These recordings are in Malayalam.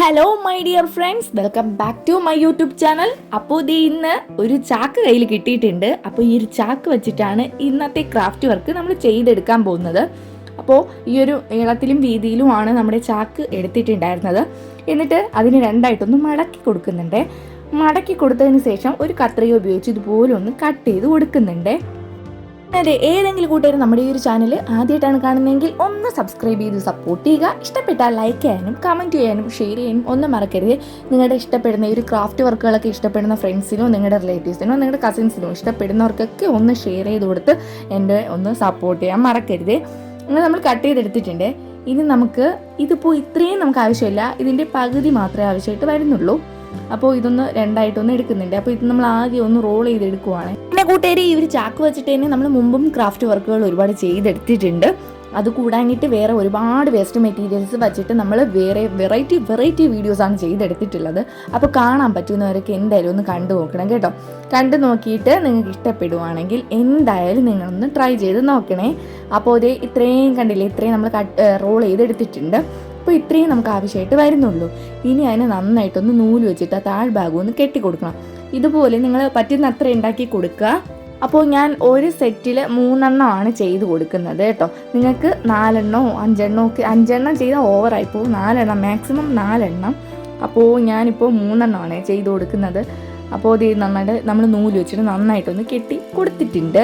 Hello my dear friends welcome back to my YouTube channel അപ്പോൾ ഇത് ഇന്ന് ഒരു ചാക്ക് കയ്യിൽ കിട്ടിയിട്ടുണ്ട്. അപ്പോൾ ഈ ഒരു ചാക്ക് വെച്ചിട്ടാണ് ഇന്നത്തെ ക്രാഫ്റ്റ് വർക്ക് നമ്മൾ ചെയ്തെടുക്കാൻ പോകുന്നത്. അപ്പോൾ ഈ ഒരു നീളത്തിലും വീതിയിലുമാണ് നമ്മുടെ ചാക്ക് എടുത്തിട്ടുണ്ടായിരുന്നത്. എന്നിട്ട് അതിന് രണ്ടായിട്ടൊന്ന് മടക്കി കൊടുക്കുന്നുണ്ട്. മടക്കി കൊടുത്തതിന് ശേഷം ഒരു കത്രിക ഉപയോഗിച്ച് ഇതുപോലെ ഒന്ന് കട്ട് ചെയ്ത് കൊടുക്കുന്നുണ്ട്. അതെ ഏതെങ്കിലും കൂട്ടുകാർ നമ്മുടെ ഈ ഒരു ചാനൽ ആദ്യമായിട്ടാണ് കാണുന്നതെങ്കിൽ ഒന്ന് സബ്സ്ക്രൈബ് ചെയ്ത് സപ്പോർട്ട് ചെയ്യുക. ഇഷ്ടപ്പെട്ടാൽ ലൈക്ക് ചെയ്യാനും കമന്റ് ചെയ്യാനും ഷെയർ ചെയ്യാനും ഒന്നും മറക്കരുത്. നിങ്ങളുടെ ഇഷ്ടപ്പെടുന്ന ഈ ഒരു ക്രാഫ്റ്റ് വർക്കുകളൊക്കെ ഇഷ്ടപ്പെടുന്ന ഫ്രണ്ട്സിനോ നിങ്ങളുടെ റിലേറ്റീവ്സിനോ നിങ്ങളുടെ കസിൻസിനോ ഇഷ്ടപ്പെടുന്നവർക്കൊക്കെ ഒന്ന് ഷെയർ ചെയ്ത് കൊടുത്ത് എന്റെ ഒന്ന് സപ്പോർട്ട് ചെയ്യാൻ മറക്കരുത്. അങ്ങനെ നമ്മൾ കട്ട് ചെയ്തെടുത്തിട്ടുണ്ട്. ഇനി നമുക്ക് ഇതിപ്പോൾ ഇത്രയും നമുക്ക് ആവശ്യമില്ല. ഇതിന്റെ പകുതി മാത്രമേ ആവശ്യമായിട്ട് വരുന്നുള്ളൂ. അപ്പോൾ ഇതൊന്ന് രണ്ടായിട്ടൊന്ന് എടുക്കുന്നുണ്ട്. അപ്പോൾ ഇത് നമ്മൾ ആദ്യം ഒന്ന് റോൾ ചെയ്തെടുക്കുവാണ്. പിന്നെ കൂട്ടുകാരി ഈ ഒരു ചാക്ക് വെച്ചിട്ട് തന്നെ നമ്മൾ മുമ്പും ക്രാഫ്റ്റ് വർക്കുകൾ ഒരുപാട് ചെയ്തെടുത്തിട്ടുണ്ട്. അത് കൂടാഞ്ഞിട്ട് വേറെ ഒരുപാട് വേസ്റ്റ് മെറ്റീരിയൽസ് വെച്ചിട്ട് നമ്മൾ വേറെ വെറൈറ്റി വെറൈറ്റി വീഡിയോസാണ് ചെയ്തെടുത്തിട്ടുള്ളത്. അപ്പോൾ കാണാൻ പറ്റുന്നവരൊക്കെ എന്തായാലും ഒന്ന് കണ്ടു നോക്കണം കേട്ടോ. കണ്ടു നോക്കിയിട്ട് നിങ്ങൾക്ക് ഇഷ്ടപ്പെടുവാണെങ്കിൽ എന്തായാലും നിങ്ങളൊന്ന് ട്രൈ ചെയ്ത് നോക്കണേ. അപ്പോൾ ഇത് ഇത്രയും കണ്ടില്ലേ? ഇത്രയും നമ്മൾ റോൾ ചെയ്തെടുത്തിട്ടുണ്ട്. അപ്പോൾ ഇത്രയും നമുക്ക് ആവശ്യമായിട്ട് വരുന്നുള്ളൂ. ഇനി അതിനെ നന്നായിട്ടൊന്ന് നൂൽ വെച്ചിട്ട് ആ താഴ്ഭാഗം ഒന്ന് കെട്ടി കൊടുക്കണം ഇതുപോലെ നിങ്ങൾ പറ്റുന്ന അത്ര ഉണ്ടാക്കി കൊടുക്കുക. അപ്പോൾ ഞാൻ ഒരു സെറ്റിൽ മൂന്നെണ്ണമാണ് ചെയ്ത് കൊടുക്കുന്നത് കേട്ടോ. നിങ്ങൾക്ക് നാലെണ്ണമോ അഞ്ചെണ്ണമോ ഒക്കെ അഞ്ചെണ്ണം ചെയ്താൽ ഓവറായി പോകും. നാലെണ്ണം മാക്സിമം നാലെണ്ണം. അപ്പോൾ ഞാനിപ്പോൾ മൂന്നെണ്ണമാണ് ചെയ്ത് കൊടുക്കുന്നത്. അപ്പോൾ ഇത് നന്നായിട്ട് നമ്മൾ നൂൽ വെച്ചിട്ട് നന്നായിട്ടൊന്ന് കെട്ടി കൊടുത്തിട്ടുണ്ട്.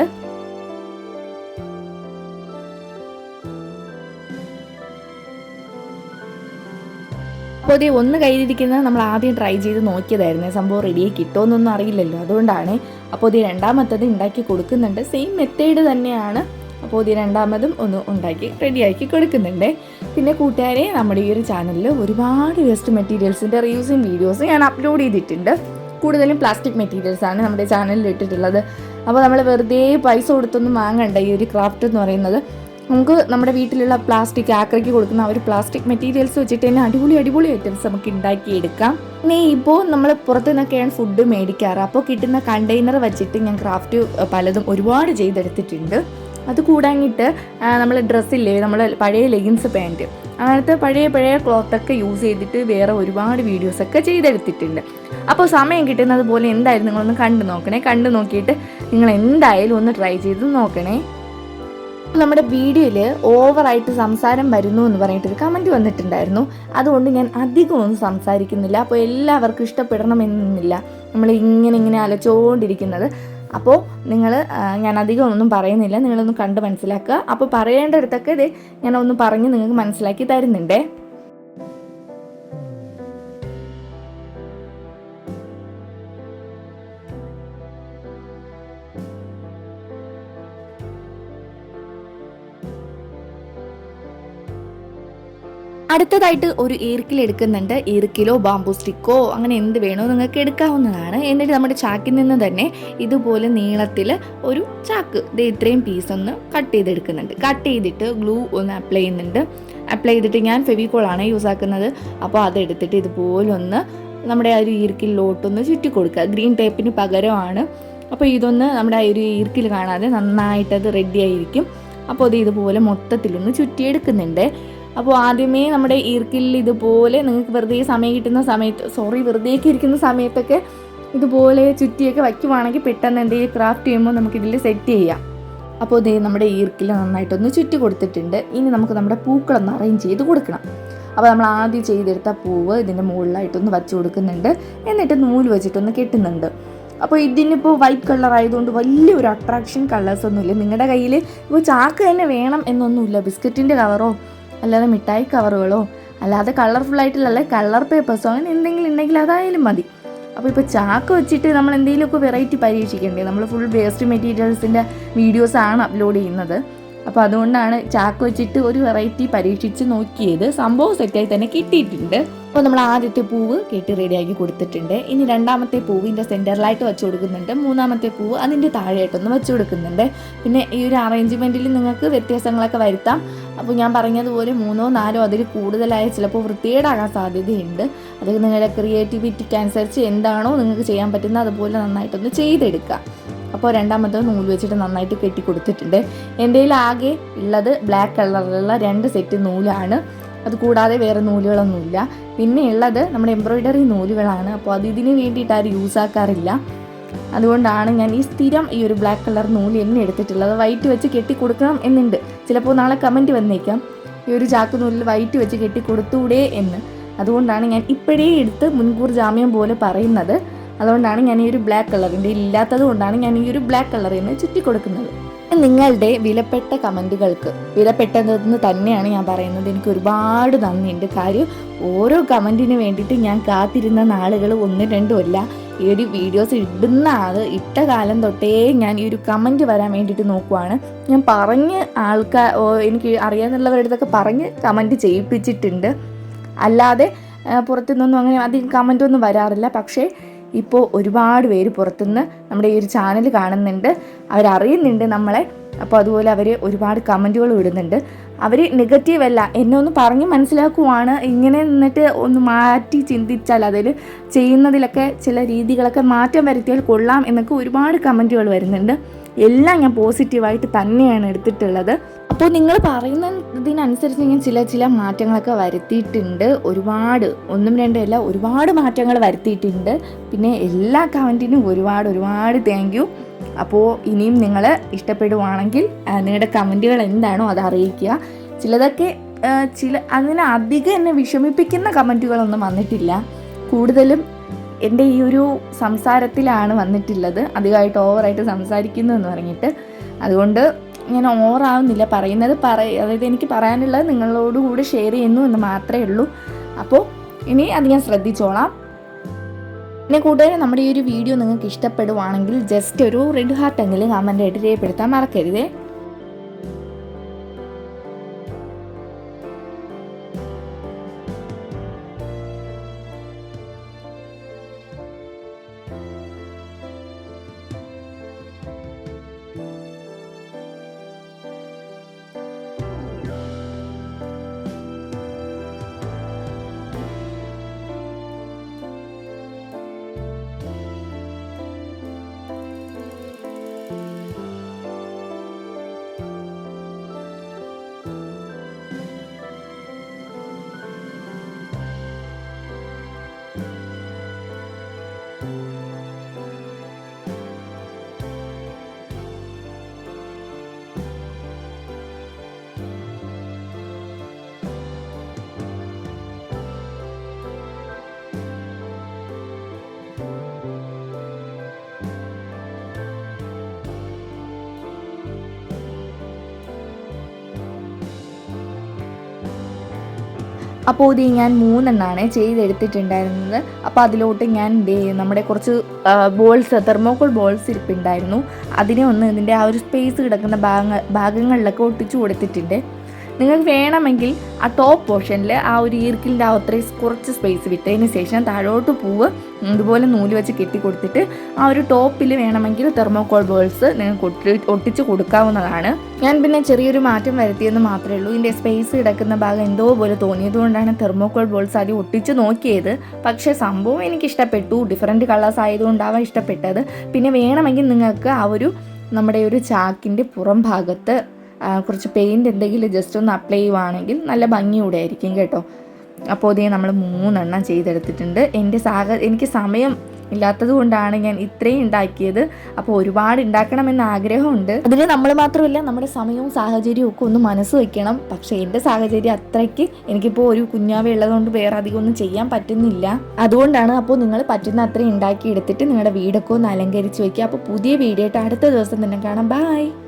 അപ്പോൾ ഇതേ ഒന്ന് കയ്യിലിരിക്കുന്നത് നമ്മൾ ആദ്യം ട്രൈ ചെയ്ത് നോക്കിയതായിരുന്നു. സംഭവം റെഡിയായി കിട്ടുമെന്നൊന്നും അറിയില്ലല്ലോ. അതുകൊണ്ടാണ് അപ്പോൾ ഇത് രണ്ടാമത്തത് ഉണ്ടാക്കി കൊടുക്കുന്നുണ്ട്. സെയിം മെത്തേഡ് തന്നെയാണ്. അപ്പോൾ ഇത് രണ്ടാമതും ഒന്ന് ഉണ്ടാക്കി റെഡിയാക്കി കൊടുക്കുന്നുണ്ട്. പിന്നെ കൂട്ടുകാരെ നമ്മുടെ ഈ ഒരു ചാനലിൽ ഒരുപാട് വേസ്റ്റ് മെറ്റീരിയൽസിന്റെ റീയൂസിങ് വീഡിയോസും ഞാൻ അപ്ലോഡ് ചെയ്തിട്ടുണ്ട്. കൂടുതലും പ്ലാസ്റ്റിക് മെറ്റീരിയൽസാണ് നമ്മുടെ ചാനലിൽ ഇട്ടിട്ടുള്ളത്. അപ്പോൾ നമ്മൾ വെറുതെ പൈസ കൊടുത്തൊന്നും വാങ്ങണ്ട. ഈ ഒരു ക്രാഫ്റ്റ് എന്ന് പറയുന്നത് നമുക്ക് നമ്മുടെ വീട്ടിലുള്ള പ്ലാസ്റ്റിക് ആക്രയ്ക്ക് കൊടുക്കുന്ന ആ ഒരു പ്ലാസ്റ്റിക് മെറ്റീരിയൽസ് വെച്ചിട്ട് തന്നെ അടിപൊളി അടിപൊളി ഐറ്റംസ് നമുക്ക് ഉണ്ടാക്കിയെടുക്കാം. പിന്നെ ഇപ്പോൾ നമ്മൾ പുറത്തു നിന്നൊക്കെയാണ് ഫുഡ് മേടിക്കാറ്. അപ്പോൾ കിട്ടുന്ന കണ്ടെയ്നർ വെച്ചിട്ട് ഞാൻ ക്രാഫ്റ്റ് പലതും ഒരുപാട് ചെയ്തെടുത്തിട്ടുണ്ട്. അത് കൂടാഞ്ഞിട്ട് നമ്മൾ ഡ്രസ്സില്ലേ നമ്മൾ പഴയ ലെഗിൻസ് പാന്റ് അങ്ങനത്തെ പഴയ പഴയ ക്ലോത്തൊക്കെ യൂസ് ചെയ്തിട്ട് വേറെ ഒരുപാട് വീഡിയോസൊക്കെ ചെയ്തെടുത്തിട്ടുണ്ട്. അപ്പോൾ സമയം കിട്ടുന്നത് പോലെ എന്തായാലും നിങ്ങളൊന്ന് കണ്ടു നോക്കണേ. കണ്ടു നോക്കിയിട്ട് നിങ്ങൾ എന്തായാലും ഒന്ന് ട്രൈ ചെയ്ത് നോക്കണേ. നമ്മുടെ വീഡിയോയിൽ ഓവറായിട്ട് സംസാരം വരുന്നു എന്ന് പറഞ്ഞിട്ടൊരു കമന്റ് വന്നിട്ടുണ്ടായിരുന്നു. അതുകൊണ്ട് ഞാൻ അധികം ഒന്നും സംസാരിക്കുന്നില്ല. അപ്പോൾ എല്ലാവർക്കും ഇഷ്ടപ്പെടണമെന്നില്ല. നമ്മൾ ഇങ്ങനെ ഇങ്ങനെ അലച്ചോണ്ടിരിക്കുന്നത് അപ്പോൾ നിങ്ങൾ ഞാൻ അധികം ഒന്നും പറയുന്നില്ല. നിങ്ങളൊന്ന് കണ്ട് മനസ്സിലാക്കുക. അപ്പോൾ പറയേണ്ടടുത്തൊക്കെ ഇത് ഞാൻ ഒന്ന് പറഞ്ഞ് നിങ്ങൾക്ക് മനസ്സിലാക്കി തരുന്നുണ്ടേ. അടുത്തതായിട്ട് ഒരു ഈർക്കിൽ എടുക്കുന്നുണ്ട്. ഈർക്കിലോ ബാംബു സ്റ്റിക്കോ അങ്ങനെ എന്ത് വേണോ നിങ്ങൾക്ക് എടുക്കാവുന്നതാണ്. എന്നിട്ട് നമ്മുടെ ചാക്കിൽ നിന്ന് തന്നെ ഇതുപോലെ നീളത്തിൽ ഒരു ചാക്ക്. ഇത് ഇത്രയും പീസ് ഒന്ന് കട്ട് ചെയ്തെടുക്കുന്നുണ്ട്. കട്ട് ചെയ്തിട്ട് ഗ്ലൂ ഒന്ന് അപ്ലൈ ചെയ്യുന്നുണ്ട്. അപ്ലൈ ചെയ്തിട്ട് ഞാൻ ഫെവിക്കോളാണ് യൂസ് ആക്കുന്നത്. അപ്പോൾ അതെടുത്തിട്ട് ഇതുപോലെ ഒന്ന് നമ്മുടെ ആ ഒരു ഈർക്കിലോട്ടൊന്ന് ചുറ്റി കൊടുക്കുക. ഗ്രീൻ ടേപ്പിന് പകരമാണ്. അപ്പോൾ ഇതൊന്ന് നമ്മുടെ ആ ഒരു ഈർക്കിൽ കാണാതെ നന്നായിട്ടത് റെഡി ആയിരിക്കും. അപ്പോൾ അത് ഇതുപോലെ മൊത്തത്തിലൊന്ന് ചുറ്റിയെടുക്കുന്നുണ്ട്. അപ്പോൾ ആദ്യമേ നമ്മുടെ ഈർക്കിൽ ഇതുപോലെ നിങ്ങൾക്ക് വെറുതെ സമയം കിട്ടുന്ന സമയത്ത് സോറി വെറുതെയൊക്കെ ഇരിക്കുന്ന സമയത്തൊക്കെ ഇതുപോലെ ചുറ്റിയൊക്കെ വയ്ക്കുവാണെങ്കിൽ പെട്ടെന്ന് എന്തെങ്കിലും ക്രാഫ്റ്റ് ചെയ്യുമ്പോൾ നമുക്കിതിൽ സെറ്റ് ചെയ്യാം. അപ്പോൾ ഇതേ നമ്മുടെ ഈർക്കിൽ നന്നായിട്ടൊന്ന് ചുറ്റി കൊടുത്തിട്ടുണ്ട്. ഇനി നമുക്ക് നമ്മുടെ പൂക്കളൊന്ന് അറേഞ്ച് ചെയ്ത് കൊടുക്കണം. അപ്പോൾ നമ്മൾ ആദ്യം ചെയ്തെടുത്ത പൂവ് ഇതിന്റെ മുകളിലായിട്ടൊന്ന് വച്ച് കൊടുക്കുന്നുണ്ട്. എന്നിട്ട് നൂൽ വെച്ചിട്ടൊന്ന് കെട്ടുന്നുണ്ട്. അപ്പോൾ ഇതിനിപ്പോൾ വൈറ്റ് കളർ ആയതുകൊണ്ട് വലിയൊരു അട്രാക്ഷൻ കളേഴ്സ് ഒന്നുമില്ല. നിങ്ങളുടെ കയ്യിൽ ഇപ്പോൾ ചാക്ക് തന്നെ വേണം എന്നൊന്നുമില്ല. ബിസ്ക്കറ്റിന്റെ കവറോ അല്ലാതെ മിഠായി കവറുകളോ അല്ലാതെ കളർഫുൾ ആയിട്ടുള്ള കളർ പേപ്പേഴ്സോ അങ്ങനെ എന്തെങ്കിലും ഉണ്ടെങ്കിൽ അതായാലും മതി. അപ്പോൾ ഇപ്പോൾ ചാക്ക് വെച്ചിട്ട് നമ്മൾ എന്തെങ്കിലുമൊക്കെ വെറൈറ്റി പരീക്ഷിക്കേണ്ടേ? നമ്മൾ ഫുൾ വേസ്റ്റ് മെറ്റീരിയൽസിന്റെ വീഡിയോസാണ് അപ്ലോഡ് ചെയ്യുന്നത്. അപ്പോൾ അതുകൊണ്ടാണ് ചാക്ക് വെച്ചിട്ട് ഒരു വെറൈറ്റി പരീക്ഷിച്ച് നോക്കിയത്. സംഭവം സെറ്റായി തന്നെ കിട്ടിയിട്ടുണ്ട്. അപ്പോൾ നമ്മൾ ആദ്യത്തെ പൂവ് കെട്ടി റെഡിയാക്കി കൊടുത്തിട്ടുണ്ട്. ഇനി രണ്ടാമത്തെ പൂവിന്റെ സെന്ററിലായിട്ട് വെച്ച് കൊടുക്കുന്നുണ്ട്. മൂന്നാമത്തെ പൂവ് അതിന്റെ താഴെയായിട്ടൊന്ന് വെച്ച് കൊടുക്കുന്നുണ്ട്. പിന്നെ ഈ ഒരു അറേഞ്ച്മെന്റിൽ നിങ്ങൾക്ക് വ്യത്യാസങ്ങളൊക്കെ വരുത്താം. അപ്പോൾ ഞാൻ പറഞ്ഞതുപോലെ മൂന്നോ നാലോ അതിൽ കൂടുതലായ ചിലപ്പോൾ വൃത്തികേടാകാൻ സാധ്യതയുണ്ട്. അത് നിങ്ങളുടെ ക്രിയേറ്റിവിറ്റിക്ക് അനുസരിച്ച് എന്താണോ നിങ്ങൾക്ക് ചെയ്യാൻ പറ്റുന്നത് അതുപോലെ നന്നായിട്ടൊന്ന് ചെയ്തെടുക്കുക. അപ്പോൾ രണ്ടാമത്തെ നൂൽ വെച്ചിട്ട് നന്നായിട്ട് കെട്ടി കൊടുത്തിട്ടുണ്ട് എന്റെ ആകെ ഉള്ളത് ബ്ലാക്ക് കളറിലുള്ള രണ്ട് സെറ്റ് നൂലാണ്. അത് കൂടാതെ വേറെ നൂലുകളൊന്നുമില്ല. പിന്നെ ഉള്ളത് നമ്മുടെ എംബ്രോയിഡറി നൂലുകളാണ്. അപ്പോൾ അത് ഇതിന് വേണ്ടിയിട്ട് ആരും യൂസ് ആക്കാറില്ല. അതുകൊണ്ടാണ് ഞാൻ ഈ സ്ഥിരം ഈ ഒരു ബ്ലാക്ക് കളർ നൂൽ എന്നെ എടുത്തിട്ടുള്ളത്. വൈറ്റ് വെച്ച് കെട്ടി കൊടുക്കണം എന്നുണ്ട്. ചിലപ്പോൾ നാളെ കമന്റ് വന്നേക്കാം. ഈ ഒരു ചാക്ക് നൂലിൽ വൈറ്റ് വെച്ച് കെട്ടി കൊടുത്തൂടെ എന്ന്. അതുകൊണ്ടാണ് ഞാൻ ഇപ്പോഴേ എടുത്ത് മുൻകൂർ ജാമ്യം പോലെ പറയുന്നത്. അതുകൊണ്ടാണ് ഞാൻ ഈ ഒരു ബ്ലാക്ക് കളറിന്റെ ഇല്ലാത്തത് കൊണ്ടാണ് ഞാൻ ഈ ഒരു ബ്ലാക്ക് കളറിൽ നിന്ന് ചുറ്റി കൊടുക്കുന്നത് നിങ്ങളുടെ വിലപ്പെട്ട കമന്റുകൾക്ക് വിലപ്പെട്ടതെന്ന് തന്നെയാണ് ഞാൻ പറയുന്നത്. എനിക്ക് ഒരുപാട് നന്ദിയുണ്ട് കാര്യം ഓരോ കമന്റിന് വേണ്ടിയിട്ട് ഞാൻ കാത്തിരുന്ന നാളുകൾ ഒന്നും രണ്ടും അല്ല. ഈ ഒരു വീഡിയോസ് ഇടുന്ന ആൾ ഇട്ട കാലം തൊട്ടേ ഞാൻ ഈ ഒരു കമന്റ് വരാൻ വേണ്ടിയിട്ട് നോക്കുവാണ്. ഞാൻ പറഞ്ഞ് ആൾക്കാർ എനിക്ക് അറിയാമെന്നുള്ളവരുടെ അടുത്തൊക്കെ പറഞ്ഞ് കമന്റ് ചെയ്യിപ്പിച്ചിട്ടുണ്ട്. അല്ലാതെ പുറത്തുനിന്നൊന്നും അങ്ങനെ അധികം കമന്റൊന്നും വരാറില്ല. പക്ഷേ ഇപ്പോൾ ഒരുപാട് പേര് പുറത്തുനിന്ന് നമ്മുടെ ഈ ഒരു ചാനൽ കാണുന്നുണ്ട്. അവരറിയുന്നുണ്ട് നമ്മളെ. അപ്പോൾ അതുപോലെ അവർ ഒരുപാട് കമന്റുകൾ ഇടുന്നുണ്ട്. അവർ നെഗറ്റീവ് അല്ല എന്നെ ഒന്ന് പറഞ്ഞ് മനസ്സിലാക്കുവാണ്. ഇങ്ങനെ നിന്നിട്ട് ഒന്ന് മാറ്റി ചിന്തിച്ചാൽ അതിൽ ചെയ്യുന്നതിലൊക്കെ ചില രീതികളൊക്കെ മാറ്റം വരുത്തിയാൽ കൊള്ളാം എന്നൊക്കെ ഒരുപാട് കമന്റുകൾ വരുന്നുണ്ട്. എല്ലാം ഞാൻ പോസിറ്റീവായിട്ട് തന്നെയാണ് എടുത്തിട്ടുള്ളത്. അപ്പോൾ നിങ്ങൾ പറയുന്നതിനനുസരിച്ച് ഞാൻ ചില ചില മാറ്റങ്ങളൊക്കെ വരുത്തിയിട്ടുണ്ട്. ഒരുപാട് ഒന്നും രണ്ടും അല്ല ഒരുപാട് മാറ്റങ്ങൾ വരുത്തിയിട്ടുണ്ട്. പിന്നെ എല്ലാ കമന്റിനും ഒരുപാട് ഒരുപാട് താങ്ക് യു അപ്പോൾ ഇനിയും നിങ്ങൾ ഇഷ്ടപ്പെടുവാണെങ്കിൽ നിങ്ങളുടെ കമന്റുകൾ എന്താണോ അത് അറിയിക്കുക. ചിലതൊക്കെ ചില അതിന് അധികം എന്നെ വിഷമിപ്പിക്കുന്ന കമന്റുകളൊന്നും വന്നിട്ടില്ല. കൂടുതലും എന്റെ ഈ ഒരു സംസാരത്തിലാണ് വന്നിട്ടുള്ളത്. അധികമായിട്ട് ഓവറായിട്ട് സംസാരിക്കുന്നു എന്ന് പറഞ്ഞിട്ട്. അതുകൊണ്ട് ഞാൻ ഓറാവുന്നില്ല. പറയുന്നത് പറ അതായത് എനിക്ക് പറയാനുള്ളത് നിങ്ങളോടുകൂടി ഷെയർ ചെയ്യുന്നു എന്ന് മാത്രമേ ഉള്ളൂ. അപ്പോൾ ഇനി അത് ഞാൻ ശ്രദ്ധിച്ചോളാം. പിന്നെ കൂട്ടുകാരെ നമ്മുടെ ഈ ഒരു വീഡിയോ നിങ്ങൾക്ക് ഇഷ്ടപ്പെടുവാണെങ്കിൽ ജസ്റ്റ് ഒരു റെഡ് ഹാർട്ട് എങ്കിലും കമന്റ് ആയിട്ട് രേഖപ്പെടുത്താൻ മറക്കരുതേ. അപ്പോൾ ഇത് ഞാൻ മൂന്നെണ്ണമാണ് ചെയ്തെടുത്തിട്ടുണ്ടായിരുന്നത്. അപ്പോൾ അതിലോട്ട് ഞാൻ നമ്മുടെ കുറച്ച് ബോൾസ് തെർമോക്കോൾ ബോൾസ് ഇരിപ്പുണ്ടായിരുന്നു. അതിനെ ഒന്ന് ഇതിന്റെ ആ ഒരു സ്പേസ് കിടക്കുന്ന ഭാഗങ്ങൾ ഭാഗങ്ങളിലൊക്കെ ഒട്ടിച്ചു കൊടുത്തിട്ടുണ്ട്. നിങ്ങൾക്ക് വേണമെങ്കിൽ ആ ടോപ്പ് പോർഷനിൽ ആ ഒരു ഈർക്കിലിന്റെ ആ അത്രയും കുറച്ച് സ്പേസ് വിട്ടതിന് ശേഷം താഴോട്ട് പൂവ് ഇതുപോലെ നൂൽ വെച്ച് കെട്ടി കൊടുത്തിട്ട് ആ ഒരു ടോപ്പിൽ വേണമെങ്കിൽ തെർമോകോൾ ബോൾസ് നിങ്ങൾക്ക് ഒട്ടി ഒട്ടിച്ച് കൊടുക്കാവുന്നതാണ്. ഞാൻ പിന്നെ ചെറിയൊരു മാറ്റം വരുത്തിയെന്ന് മാത്രമേ ഉള്ളൂ. ഇതിന്റെ സ്പേസ് കിടക്കുന്ന ഭാഗം എന്തോ പോലെ തോന്നിയതുകൊണ്ടാണ് തെർമോകോൾ ബോൾസ് ആദ്യം ഒട്ടിച്ച് നോക്കിയത്. പക്ഷേ സംഭവം എനിക്ക് ഇഷ്ടപ്പെട്ടു ഡിഫറെന്റ് കളേഴ്സ് ആയതുകൊണ്ടാവാം ഇഷ്ടപ്പെട്ടത്. പിന്നെ വേണമെങ്കിൽ നിങ്ങൾക്ക് ആ ഒരു നമ്മുടെ ഒരു ചാക്കിന്റെ പുറം ഭാഗത്ത് കുറച്ച് പെയിന്റ് എന്തെങ്കിലും ജസ്റ്റ് ഒന്ന് അപ്ലൈ ചെയ്യുവാണെങ്കിൽ നല്ല ഭംഗിയൂടെ ആയിരിക്കും കേട്ടോ. അപ്പോൾ ഇതേ നമ്മൾ മൂന്നെണ്ണം ചെയ്തെടുത്തിട്ടുണ്ട്. എന്റെ സാഹ എനിക്ക് സമയം ഇല്ലാത്തത് കൊണ്ടാണ് ഞാൻ ഇത്രയും ഉണ്ടാക്കിയത്. അപ്പോൾ ഒരുപാട് ഉണ്ടാക്കണമെന്ന് ആഗ്രഹമുണ്ട്. അതിന് നമ്മൾ മാത്രമല്ല നമ്മുടെ സമയവും സാഹചര്യവും ഒക്കെ ഒന്ന് മനസ്സ് വയ്ക്കണം പക്ഷേ എന്റെ സാഹചര്യം അത്രയ്ക്ക് എനിക്കിപ്പോൾ ഒരു കുഞ്ഞാവ ഉള്ളതുകൊണ്ട് വേറെ അധികം ഒന്നും ചെയ്യാൻ പറ്റുന്നില്ല. അതുകൊണ്ടാണ് അപ്പോൾ നിങ്ങൾ പറ്റുന്ന അത്രയും ഉണ്ടാക്കി എടുത്തിട്ട് നിങ്ങളുടെ വീടൊക്കെ ഒന്ന് അലങ്കരിച്ച് വയ്ക്കുക അപ്പോൾ പുതിയ വീഡിയോ ആയിട്ട് അടുത്ത ദിവസം തന്നെ കാണാം. ബൈ